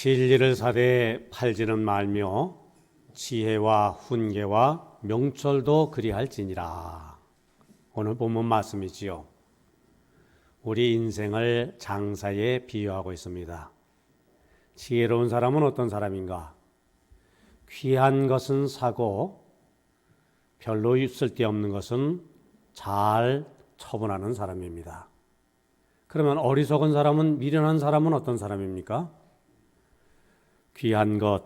진리를 사되 팔지는 말며 지혜와 훈계와 명철도 그리할지니라. 오늘 본문 말씀이지요. 우리 인생을 장사에 비유하고 있습니다. 지혜로운 사람은 어떤 사람인가? 귀한 것은 사고 별로 쓸데없는 것은 잘 처분하는 사람입니다. 그러면 어리석은 사람은 미련한 사람은 어떤 사람입니까? 귀한 것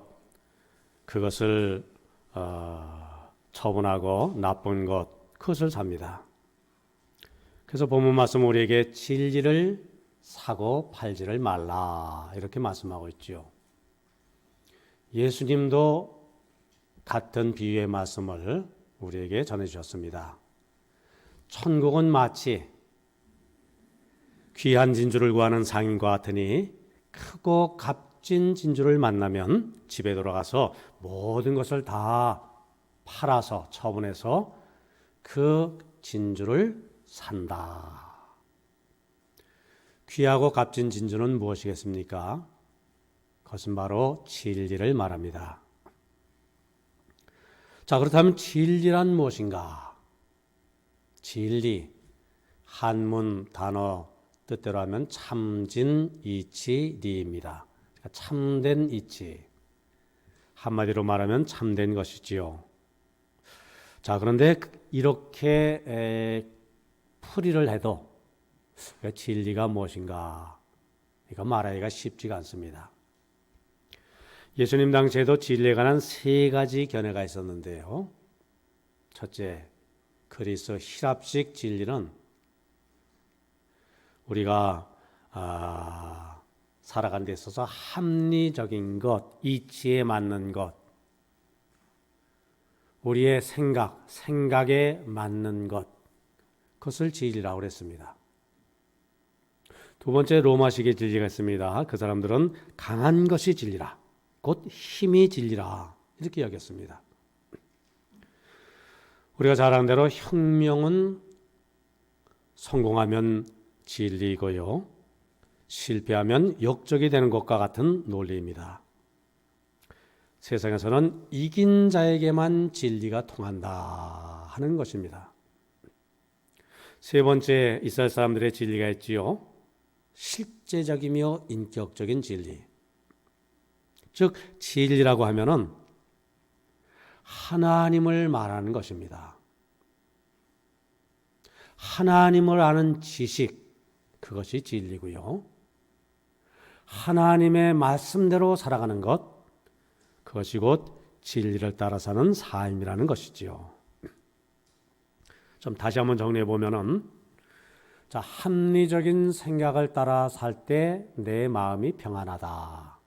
그것을 어, 처분하고 나쁜 것 그것을 삽니다. 그래서 본문 말씀 우리에게 진리를 사고 팔지를 말라 이렇게 말씀하고 있지요. 예수님도 같은 비유의 말씀을 우리에게 전해 주셨습니다. 천국은 마치 귀한 진주를 구하는 상인과 같으니 크고 값 진 진주를 만나면 집에 돌아가서 모든 것을 다 팔아서 처분해서 그 진주를 산다. 귀하고 값진 진주는 무엇이겠습니까? 그것은 바로 진리를 말합니다. 자, 그렇다면 진리란 무엇인가? 진리, 한문 단어 뜻대로 하면 참진 이치 리입니다. 참된 이치. 한마디로 말하면 참된 것이지요. 자, 그런데 이렇게 에, 풀이를 해도 진리가 무엇인가? 이거 말하기가 쉽지가 않습니다. 예수님 당시에도 진리에 관한 세 가지 견해가 있었는데요. 첫째, 그리스 히랍식 진리는 우리가 아, 살아가는 데 있어서 합리적인 것, 이치에 맞는 것, 우리의 생각, 생각에 맞는 것, 그것을 진리라고 그랬습니다. 두 번째 로마식의 진리가 있습니다. 그 사람들은 강한 것이 진리라. 곧 힘이 진리라. 이렇게 여겼습니다. 우리가 잘 아는 대로 혁명은 성공하면 진리이고요. 실패하면 역적이 되는 것과 같은 논리입니다. 세상에서는 이긴 자에게만 진리가 통한다 하는 것입니다. 세 번째 이스라엘 사람들의 진리가 있지요. 실제적이며 인격적인 진리. 즉 진리라고 하면은 하나님을 말하는 것입니다. 하나님을 아는 지식 그것이 진리고요. 하나님의 말씀대로 살아가는 것 그것이 곧 진리를 따라 사는 삶이라는 것이지요. 좀 다시 한번 정리해 보면은 자, 합리적인 생각을 따라 살 때 내 마음이 평안하다.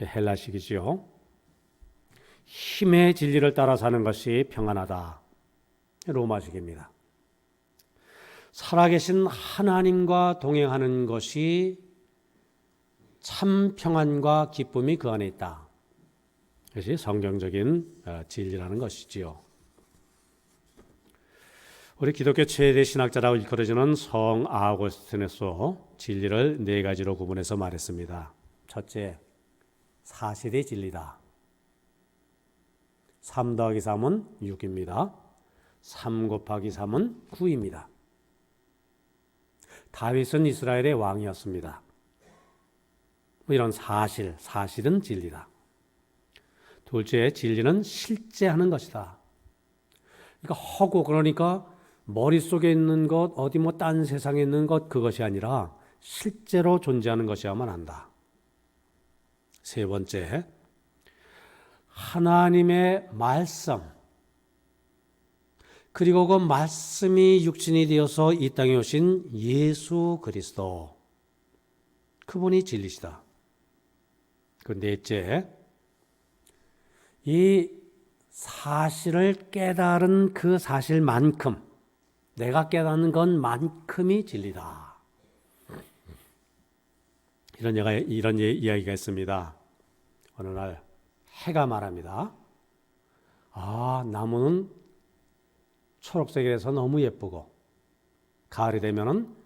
헬라식이지요. 힘의 진리를 따라 사는 것이 평안하다. 로마식입니다. 살아계신 하나님과 동행하는 것이 참 평안과 기쁨이 그 안에 있다. 그것이 성경적인 어, 진리라는 것이지요. 우리 기독교 최대 신학자라고 일컬어지는 성 아고스틴에서 진리를 네 가지로 구분해서 말했습니다. 첫째, 사실이 진리다. 3 더하기 3은 6입니다. 3 곱하기 3은 9입니다. 다윗은 이스라엘의 왕이었습니다. 뭐 이런 사실, 사실은 진리다. 둘째, 진리는 실제 하는 것이다. 그러니까 허구, 그러니까 머릿속에 있는 것, 어디 뭐 딴 세상에 있는 것, 그것이 아니라 실제로 존재하는 것이야만 한다. 세 번째, 하나님의 말씀, 그리고 그 말씀이 육신이 되어서 이 땅에 오신 예수 그리스도, 그분이 진리시다. 그 넷째, 이 사실을 깨달은 그 사실만큼 내가 깨닫는 것만큼이 진리다. 이런 얘가 이런 이야기가 있습니다. 어느 날 해가 말합니다. 아 나무는 초록색이라서 너무 예쁘고 가을이 되면은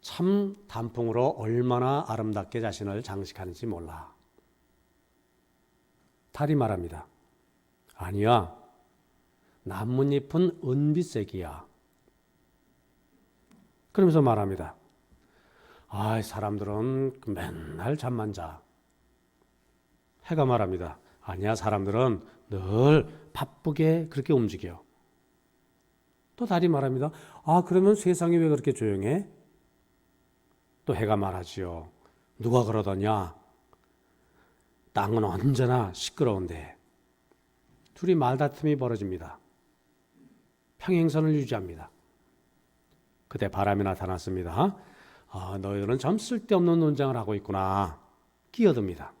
참 단풍으로 얼마나 아름답게 자신을 장식하는지 몰라. 달이 말합니다. 아니야. 나뭇잎은 은빛색이야. 그러면서 말합니다. 아, 사람들은 맨날 잠만 자. 해가 말합니다. 아니야, 사람들은 늘 바쁘게 그렇게 움직여. 또 달이 말합니다. 아, 그러면 세상이 왜 그렇게 조용해? 또 해가 말하지요. 누가 그러더냐? 땅은 언제나 시끄러운데. 둘이 말다툼이 벌어집니다. 평행선을 유지합니다. 그때 바람이 나타났습니다. 아, 너희들은 참 쓸데없는 논쟁을 하고 있구나. 끼어듭니다.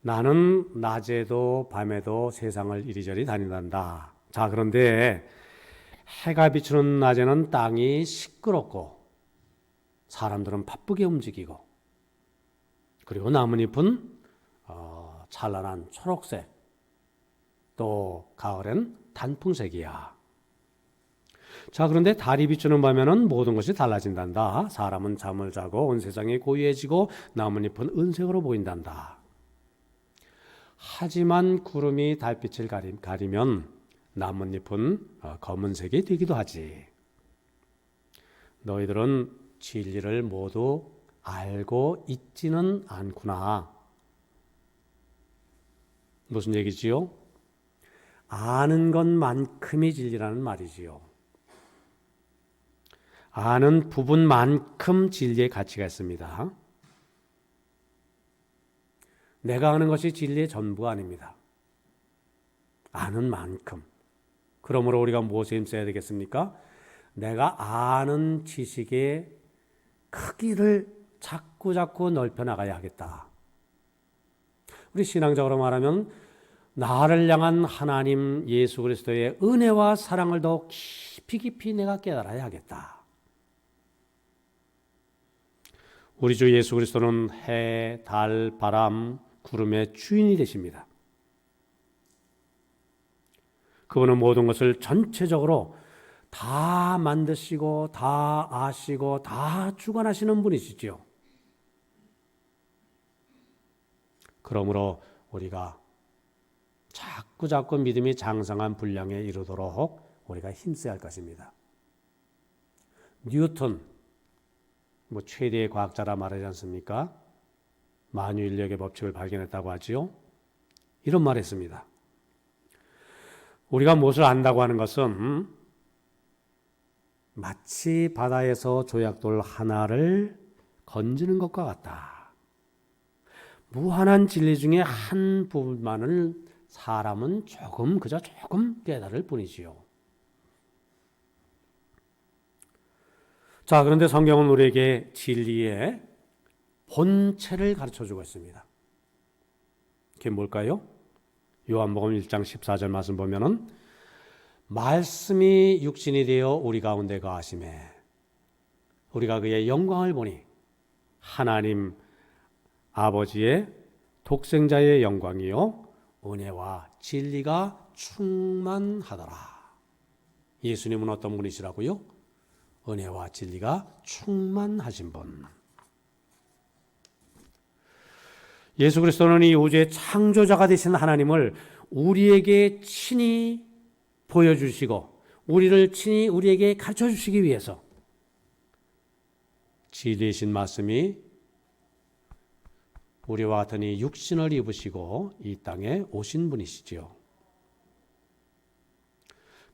나는 낮에도 밤에도 세상을 이리저리 다닌단다. 자, 그런데 해가 비추는 낮에는 땅이 시끄럽고 사람들은 바쁘게 움직이고 그리고 나뭇잎은 어, 찬란한 초록색 또 가을엔 단풍색이야. 자, 그런데 달이 비추는 밤에는 모든 것이 달라진단다. 사람은 잠을 자고 온 세상이 고요해지고 나뭇잎은 은색으로 보인단다. 하지만 구름이 달빛을 가리, 가리면 나뭇잎은 어, 검은색이 되기도 하지. 너희들은 진리를 모두 알고 있지는 않구나. 무슨 얘기지요? 아는 것만큼이 진리라는 말이지요. 아는 부분만큼 진리의 가치가 있습니다. 내가 아는 것이 진리의 전부가 아닙니다. 아는 만큼. 그러므로 우리가 무엇에 힘써야 되겠습니까? 내가 아는 지식의 크기를 자꾸 자꾸 넓혀 나가야 하겠다. 우리 신앙적으로 말하면 나를 향한 하나님 예수 그리스도의 은혜와 사랑을 더 깊이 깊이 내가 깨달아야 하겠다. 우리 주 예수 그리스도는 해, 달, 바람, 구름의 주인이 되십니다. 그분은 모든 것을 전체적으로 다 만드시고 다 아시고 다 주관하시는 분이시지요. 그러므로 우리가 자꾸 자꾸 믿음이 장성한 분량에 이르도록 우리가 힘써야 할 것입니다. 뉴턴 뭐 최대의 과학자라 말하지 않습니까? 만유인력의 법칙을 발견했다고 하지요. 이런 말했습니다. 우리가 무엇을 안다고 하는 것은 음? 마치 바다에서 조약돌 하나를 건지는 것과 같다. 무한한 진리 중에 한 부분만을 사람은 조금 그저 조금 깨달을 뿐이지요. 자, 그런데 성경은 우리에게 진리의 본체를 가르쳐 주고 있습니다. 그게 뭘까요? 요한복음 1장 14절 말씀 보면은 말씀이 육신이 되어 우리 가운데 거하심에 우리가 그의 영광을 보니 하나님 아버지의 독생자의 영광이요 은혜와 진리가 충만하더라. 예수님은 어떤 분이시라고요? 은혜와 진리가 충만하신 분. 예수 그리스도는 이 우주의 창조자가 되신 하나님을 우리에게 친히 보여주시고 우리를 친히 우리에게 가르쳐 주시기 위해서 진리신 말씀이 우리와 이 육신을 입으시고 이 땅에 오신 분이시지요.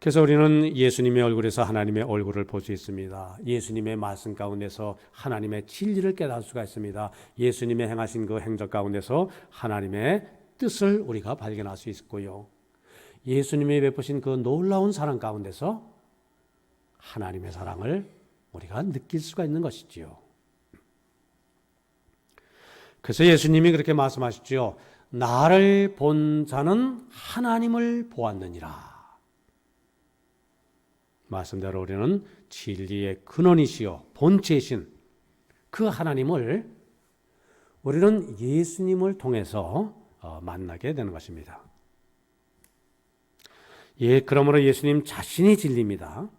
그래서 우리는 예수님의 얼굴에서 하나님의 얼굴을 볼 수 있습니다. 예수님의 말씀 가운데서 하나님의 진리를 깨달을 수가 있습니다. 예수님의 행하신 그 행적 가운데서 하나님의 뜻을 우리가 발견할 수 있고요. 예수님이 베푸신 그 놀라운 사랑 가운데서 하나님의 사랑을 우리가 느낄 수가 있는 것이지요. 그래서 예수님이 그렇게 말씀하시죠. 나를 본 자는 하나님을 보았느니라. 말씀대로 우리는 진리의 근원이시요 본체이신 그 하나님을 우리는 예수님을 통해서 어, 만나게 되는 것입니다. 예, 그러므로 예수님 자신이 진리입니다.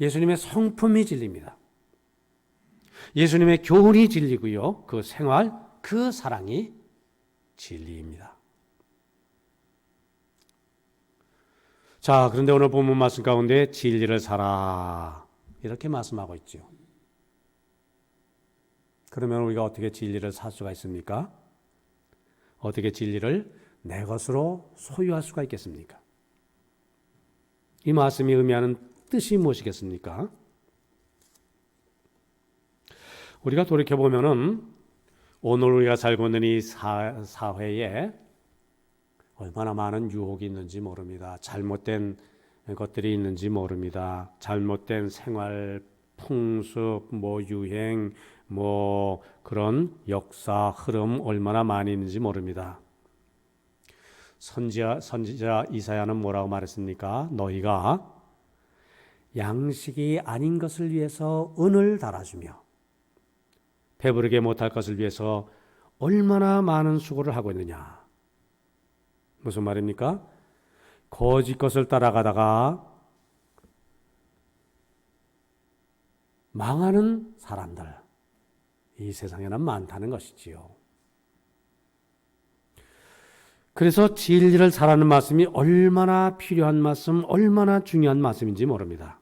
예수님의 성품이 진리입니다. 예수님의 교훈이 진리고요. 그 생활, 그 사랑이 진리입니다. 자, 그런데 오늘 본문 말씀 가운데 진리를 살아 이렇게 말씀하고 있죠. 그러면 우리가 어떻게 진리를 살 수가 있습니까? 어떻게 진리를 내 것으로 소유할 수가 있겠습니까? 이 말씀이 의미하는 뜻이 무엇이겠습니까? 우리가 돌이켜 보면은 오늘 우리가 살고 있는 이 사, 사회에 얼마나 많은 유혹이 있는지 모릅니다. 잘못된 것들이 있는지 모릅니다. 잘못된 생활 풍습, 뭐 유행, 뭐 그런 역사 흐름 얼마나 많이 있는지 모릅니다. 선지자, 선지자 이사야는 뭐라고 말했습니까? 너희가 양식이 아닌 것을 위해서 은을 달아주며 배부르게 못할 것을 위해서 얼마나 많은 수고를 하고 있느냐. 무슨 말입니까? 거짓 것을 따라가다가 망하는 사람들. 이 세상에는 많다는 것이지요. 그래서 진리를 살아는 말씀이 얼마나 필요한 말씀, 얼마나 중요한 말씀인지 모릅니다.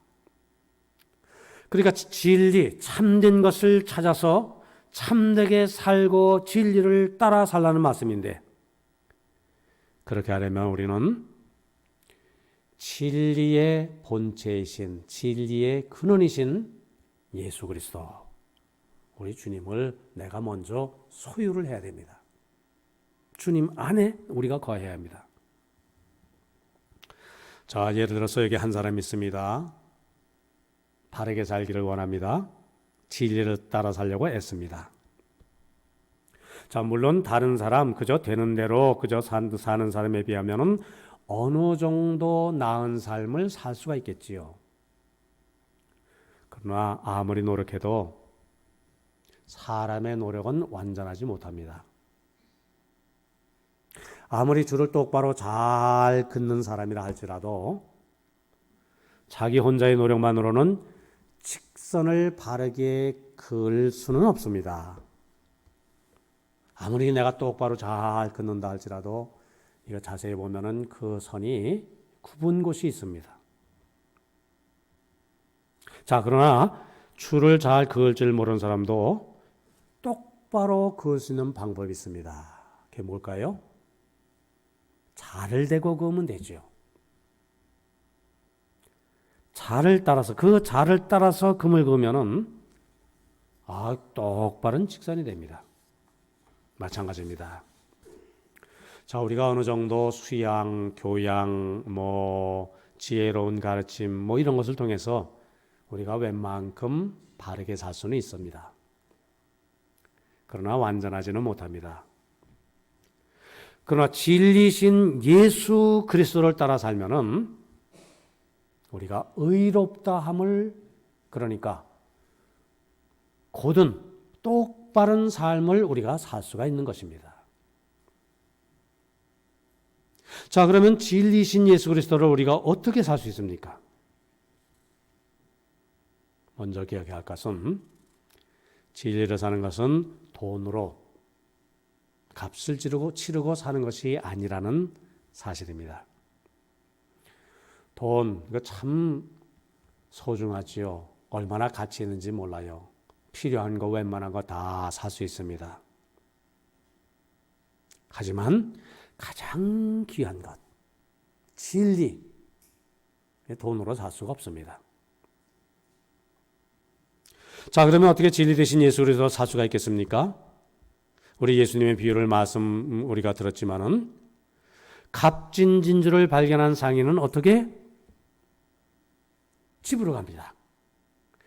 그러니까 진리, 참된 것을 찾아서 참되게 살고 진리를 따라 살라는 말씀인데, 그렇게 하려면 우리는 진리의 본체이신, 진리의 근원이신 예수 그리스도, 우리 주님을 내가 먼저 소유를 해야 됩니다. 주님 안에 우리가 거해야 합니다. 자, 예를 들어서 여기 한 사람이 있습니다. 바르게 살기를 원합니다. 진리를 따라 살려고 애씁니다. 자, 물론 다른 사람, 그저 되는 대로 그저 사는 사람에 비하면은 어느 정도 나은 삶을 살 수가 있겠지요. 그러나 아무리 노력해도 사람의 노력은 완전하지 못합니다. 아무리 줄을 똑바로 잘 긋는 사람이라 할지라도 자기 혼자의 노력만으로는 직선을 바르게 그을 수는 없습니다. 아무리 내가 똑바로 잘 긋는다 할지라도 이거 자세히 보면은 그 선이 굽은 곳이 있습니다. 자, 그러나 줄을 잘 그을 줄 모르는 사람도 똑바로 그을 수 있는 방법이 있습니다. 그게 뭘까요? 자를 대고 그으면 되죠. 자를 따라서 그 자를 따라서 금을 그으면은 아 똑바른 직선이 됩니다. 마찬가지입니다. 자 우리가 어느 정도 수양, 교양, 뭐 지혜로운 가르침 뭐 이런 것을 통해서 우리가 웬만큼 바르게 살 수는 있습니다. 그러나 완전하지는 못합니다. 그러나 진리신 예수 그리스도를 따라 살면은 우리가 의롭다 함을 그러니까 곧은 똑바른 삶을 우리가 살 수가 있는 것입니다. 자, 그러면 진리신 예수 그리스도를 우리가 어떻게 살 수 있습니까? 먼저 기억해야 할 것은 진리를 사는 것은 돈으로 값을 치르고 치르고 사는 것이 아니라는 사실입니다. 돈 이거 참 소중하지요. 얼마나 가치 있는지 몰라요. 필요한 거 웬만한 거 다 살 수 있습니다. 하지만 가장 귀한 것 진리 돈으로 살 수가 없습니다. 자, 그러면 어떻게 진리 대신 예수 그리스도 살 수가 있겠습니까? 우리 예수님의 비유를 말씀 우리가 들었지만은 값진 진주를 발견한 상인은 어떻게 집으로 갑니다.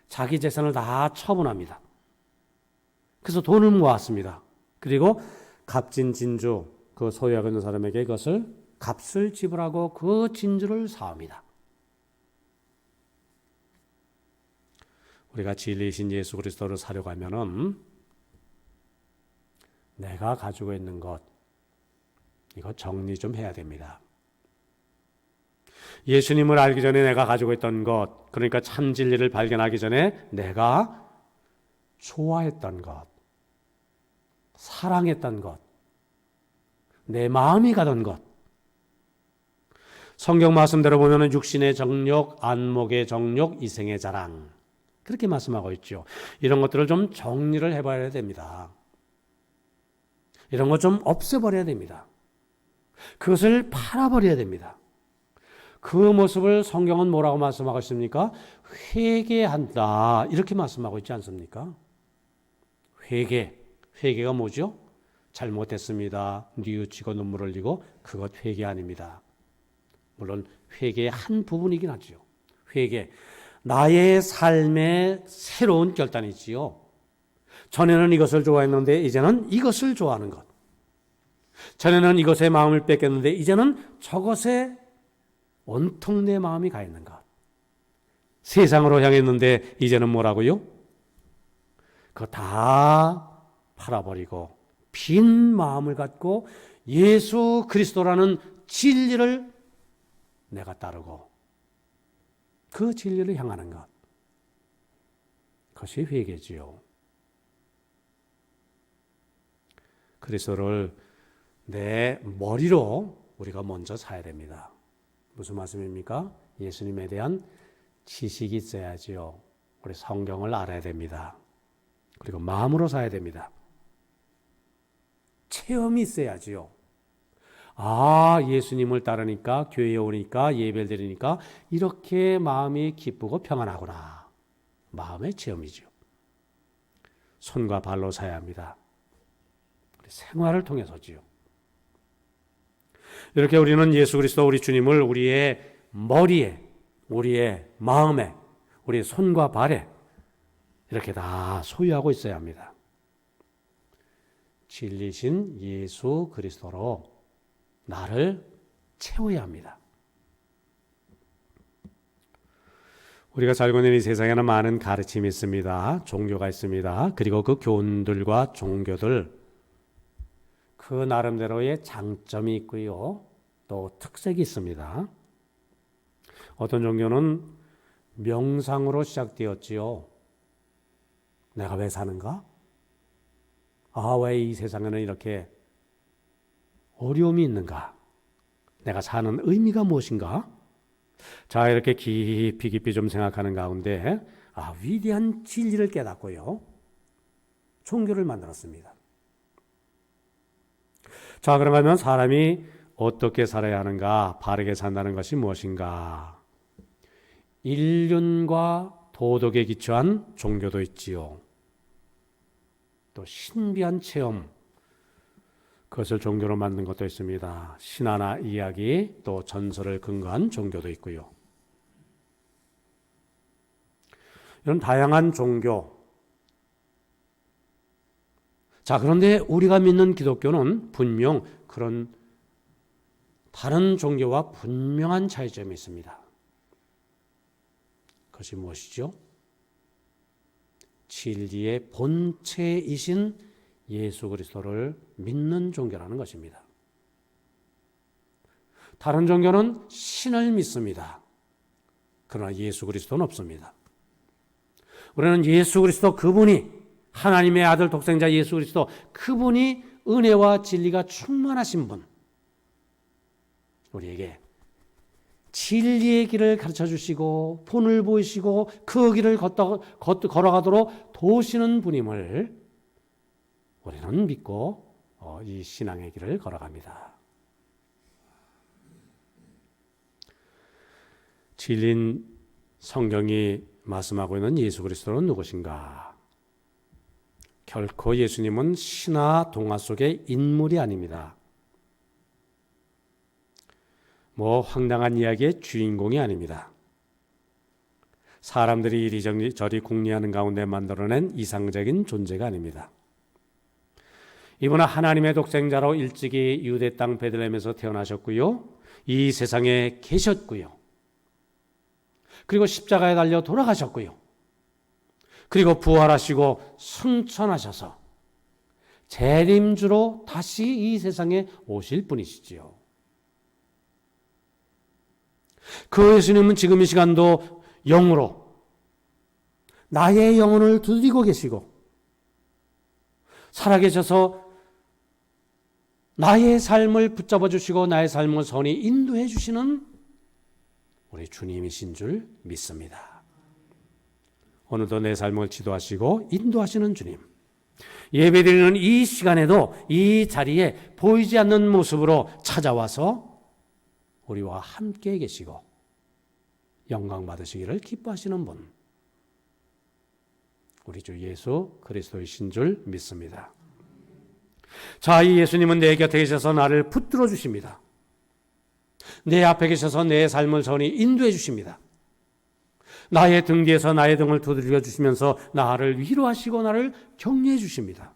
자기 재산을 다 처분합니다. 그래서 돈을 모았습니다. 그리고 값진 진주 그 소유하고 있는 사람에게 그것을 값을 지불하고 그 진주를 사옵니다. 우리가 진리이신 예수 그리스도를 사려고 하면은 내가 가지고 있는 것 이거 정리 좀 해야 됩니다. 예수님을 알기 전에 내가 가지고 있던 것, 그러니까 참 진리를 발견하기 전에 내가 좋아했던 것, 사랑했던 것, 내 마음이 가던 것. 성경 말씀대로 보면은 육신의 정욕, 안목의 정욕, 이생의 자랑. 그렇게 말씀하고 있죠. 이런 것들을 좀 정리를 해봐야 됩니다. 이런 것좀 없애버려야 됩니다. 그것을 팔아버려야 됩니다. 그 모습을 성경은 뭐라고 말씀하고 있습니까? 회개한다. 이렇게 말씀하고 있지 않습니까? 회개. 회개가 뭐죠? 잘못했습니다. 뉘우치고 눈물 흘리고 그것 회개 아닙니다. 물론 회개의 한 부분이긴 하죠. 회개. 나의 삶의 새로운 결단이지요. 전에는 이것을 좋아했는데 이제는 이것을 좋아하는 것. 전에는 이것에 마음을 뺏겼는데 이제는 저것에 온통 내 마음이 가 있는 것. 세상으로 향했는데 이제는 뭐라고요? 그거 다 팔아버리고 빈 마음을 갖고 예수 그리스도라는 진리를 내가 따르고 그 진리를 향하는 것. 그것이 회개지요. 그리스도를 내 머리로 우리가 먼저 사야 됩니다. 무슨 말씀입니까? 예수님에 대한 지식이 있어야지요. 우리 성경을 알아야 됩니다. 그리고 마음으로 사야 됩니다. 체험이 있어야지요. 아, 예수님을 따르니까, 교회에 오니까, 예배를 드리니까, 이렇게 마음이 기쁘고 평안하구나. 마음의 체험이죠. 손과 발로 사야 합니다. 생활을 통해서지요. 이렇게 우리는 예수 그리스도 우리 주님을 우리의 머리에, 우리의 마음에, 우리의 손과 발에 이렇게 다 소유하고 있어야 합니다. 진리신 예수 그리스도로 나를 채워야 합니다. 우리가 살고 있는 이 세상에는 많은 가르침이 있습니다. 종교가 있습니다. 그리고 그 교훈들과 종교들 그 나름대로의 장점이 있고요. 또 특색이 있습니다. 어떤 종교는 명상으로 시작되었지요. 내가 왜 사는가? 아, 왜 이 세상에는 이렇게 어려움이 있는가? 내가 사는 의미가 무엇인가? 자, 이렇게 깊이 깊이 좀 생각하는 가운데, 아, 위대한 진리를 깨닫고요. 종교를 만들었습니다. 자, 그러면 사람이 어떻게 살아야 하는가? 바르게 산다는 것이 무엇인가? 인륜과 도덕에 기초한 종교도 있지요. 또 신비한 체험, 그것을 종교로 만든 것도 있습니다. 신화나 이야기, 또 전설을 근거한 종교도 있고요. 이런 다양한 종교, 자, 그런데 우리가 믿는 기독교는 분명 그런 다른 종교와 분명한 차이점이 있습니다. 그것이 무엇이죠? 진리의 본체이신 예수 그리스도를 믿는 종교라는 것입니다. 다른 종교는 신을 믿습니다. 그러나 예수 그리스도는 없습니다. 우리는 예수 그리스도 그분이 하나님의 아들 독생자 예수 그리스도 그분이 은혜와 진리가 충만하신 분 우리에게 진리의 길을 가르쳐 주시고 본을 보이시고 그 길을 걷다, 걷, 걸어가도록 도우시는 분임을 우리는 믿고 어, 이 신앙의 길을 걸어갑니다. 진린 성경이 말씀하고 있는 예수 그리스도는 누구신가? 결코 예수님은 신화 동화 속의 인물이 아닙니다. 뭐 황당한 이야기의 주인공이 아닙니다. 사람들이 이리저리 궁리하는 가운데 만들어낸 이상적인 존재가 아닙니다. 이분은 하나님의 독생자로 일찍이 유대 땅 베들레헴에서 태어나셨고요. 이 세상에 계셨고요. 그리고 십자가에 달려 돌아가셨고요. 그리고 부활하시고 승천하셔서 재림주로 다시 이 세상에 오실 분이시지요. 그 예수님은 지금 이 시간도 영으로 나의 영혼을 두드리고 계시고 살아계셔서 나의 삶을 붙잡아 주시고 나의 삶을 선히 인도해 주시는 우리 주님이신 줄 믿습니다. 오늘도 내 삶을 지도하시고 인도하시는 주님. 예배드리는 이 시간에도 이 자리에 보이지 않는 모습으로 찾아와서 우리와 함께 계시고 영광 받으시기를 기뻐하시는 분. 우리 주 예수 그리스도이신 줄 믿습니다. 자, 이 예수님은 내 곁에 계셔서 나를 붙들어 주십니다. 내 앞에 계셔서 내 삶을 선히 인도해 주십니다. 나의 등 뒤에서 나의 등을 두드려 주시면서 나를 위로하시고 나를 격려해 주십니다.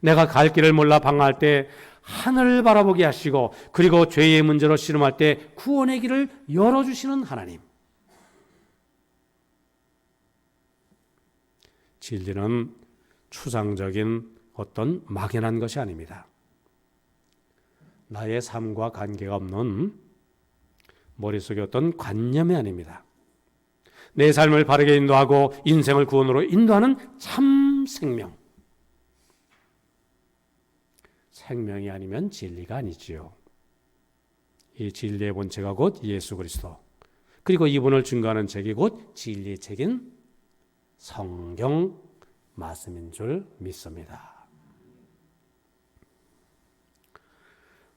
내가 갈 길을 몰라 방황할 때 하늘을 바라보게 하시고 그리고 죄의 문제로 씨름할 때 구원의 길을 열어 주시는 하나님. 진리는 추상적인 어떤 막연한 것이 아닙니다. 나의 삶과 관계가 없는 머릿속의 어떤 관념이 아닙니다. 내 삶을 바르게 인도하고 인생을 구원으로 인도하는 참 생명. 생명이 아니면 진리가 아니지요. 이 진리의 본체가 곧 예수 그리스도. 그리고 이분을 증거하는 책이 곧 진리의 책인 성경 말씀인 줄 믿습니다.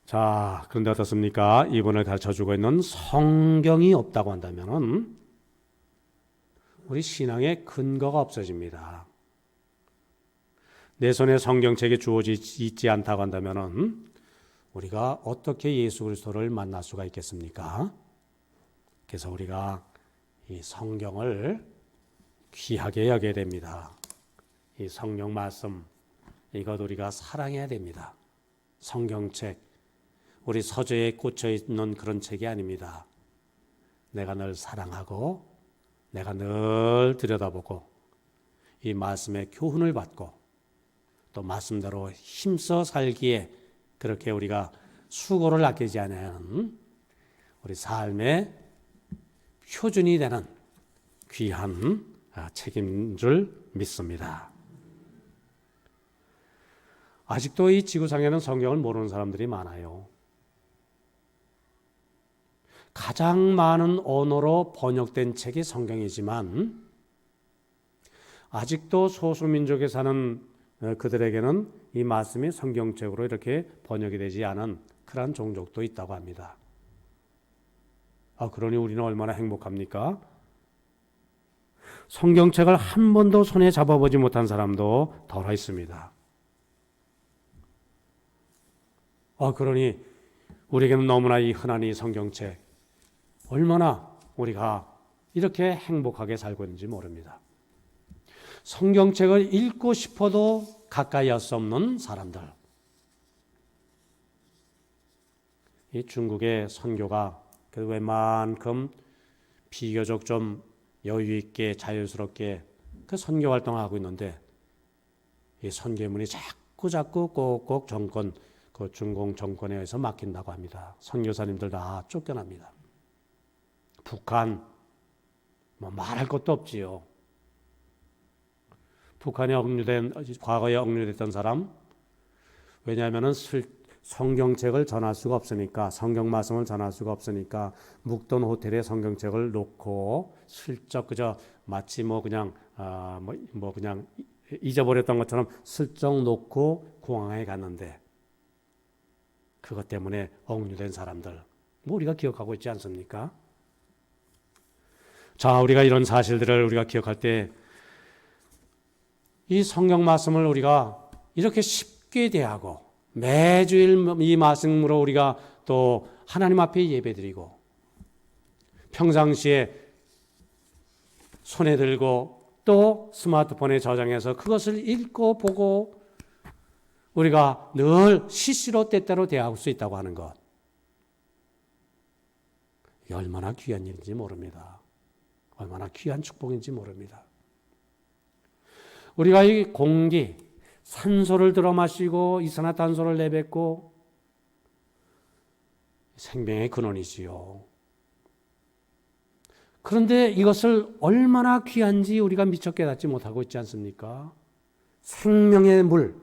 자, 그런데 어떻습니까? 이분을 가르쳐 주고 있는 성경이 없다고 한다면은 우리 신앙의 근거가 없어집니다. 내 손에 성경책이 주어지지 않다고 한다면은 우리가 어떻게 예수 그리스도를 만날 수가 있겠습니까? 그래서 우리가 이 성경을 귀하게 여겨야 됩니다. 이 성령 말씀 이것 우리가 사랑해야 됩니다. 성경책 우리 서재에 꽂혀 있는 그런 책이 아닙니다. 내가 늘 사랑하고 내가 늘 들여다보고 이 말씀의 교훈을 받고 또 말씀대로 힘써 살기에 그렇게 우리가 수고를 아끼지 않은 우리 삶의 표준이 되는 귀한 책임인 줄 믿습니다. 아직도 이 지구상에는 성경을 모르는 사람들이 많아요. 가장 많은 언어로 번역된 책이 성경이지만 아직도 소수민족에 사는 어, 그들에게는 이 말씀이 성경책으로 이렇게 번역이 되지 않은 그러한 종족도 있다고 합니다. 아, 그러니 우리는 얼마나 행복합니까? 성경책을 한 번도 손에 잡아보지 못한 사람도 덜어 있습니다. 아, 그러니 우리에게는 너무나 이 흔한 이 성경책, 얼마나 우리가 이렇게 행복하게 살고 있는지 모릅니다. 성경책을 읽고 싶어도 가까이 할 수 없는 사람들. 이 중국의 선교가 그 웬만큼 비교적 좀 여유 있게 자유스럽게 그 선교 활동을 하고 있는데 이 선교문이 자꾸 자꾸 꼭꼭 정권 그 중공 정권에 의해서 막힌다고 합니다. 선교사님들 다 쫓겨납니다. 북한 뭐 말할 것도 없지요. 북한에 억류된 과거에 억류됐던 사람 왜냐하면은 성경책을 전할 수가 없으니까 성경 말씀을 전할 수가 없으니까 묵던 호텔에 성경책을 놓고 슬쩍 그저 마치 뭐 그냥 아 뭐 뭐 그냥 잊어버렸던 것처럼 슬쩍 놓고 공항에 갔는데 그것 때문에 억류된 사람들 뭐 우리가 기억하고 있지 않습니까? 자, 우리가 이런 사실들을 우리가 기억할 때 이 성경 말씀을 우리가 이렇게 쉽게 대하고 매주일 이 말씀으로 우리가 또 하나님 앞에 예배드리고 평상시에 손에 들고 또 스마트폰에 저장해서 그것을 읽고 보고 우리가 늘 시시로 때때로 대할 수 있다고 하는 것. 얼마나 귀한 일인지 모릅니다. 얼마나 귀한 축복인지 모릅니다. 우리가 이 공기, 산소를 들어 마시고 이산화탄소를 내뱉고 생명의 근원이지요. 그런데 이것을 얼마나 귀한지 우리가 미처 깨닫지 못하고 있지 않습니까? 생명의 물.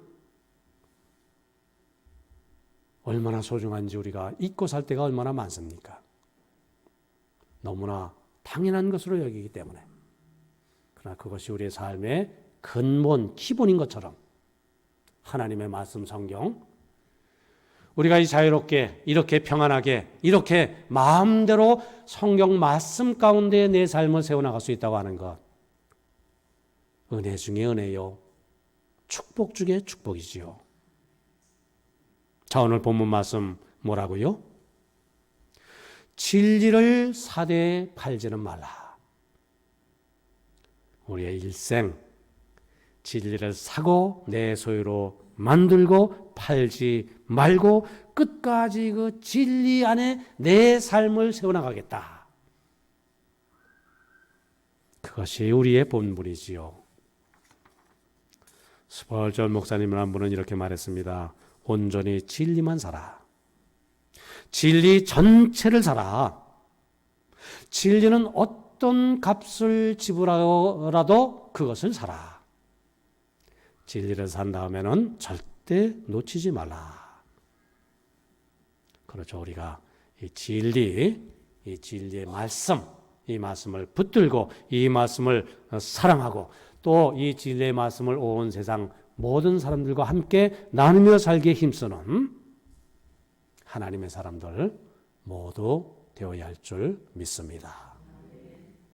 얼마나 소중한지 우리가 잊고 살 때가 얼마나 많습니까? 너무나 당연한 것으로 여기기 때문에. 그러나 그것이 우리의 삶의 근본, 기본인 것처럼 하나님의 말씀 성경, 우리가 이 자유롭게, 이렇게 평안하게, 이렇게 마음대로 성경 말씀 가운데 내 삶을 세워나갈 수 있다고 하는 것. 은혜 중에 은혜요. 축복 중에 축복이지요. 자, 오늘 본문 말씀 뭐라고요? 진리를 사대에 팔지는 말라. 우리의 일생, 진리를 사고 내 소유로 만들고 팔지 말고 끝까지 그 진리 안에 내 삶을 세워나가겠다. 그것이 우리의 본분이지요. 스펄전 목사님은 한 분은 이렇게 말했습니다. 온전히 진리만 살아. 진리 전체를 살아. 진리는 어떤 값을 지불하더라도 그것을 살아. 진리를 산 다음에는 절대 놓치지 말라. 그렇죠. 우리가 이 진리, 이 진리의 말씀, 이 말씀을 붙들고 이 말씀을 사랑하고 또 이 진리의 말씀을 온 세상 모든 사람들과 함께 나누며 살기에 힘쓰는 하나님의 사람들 모두 되어야 할 줄 믿습니다.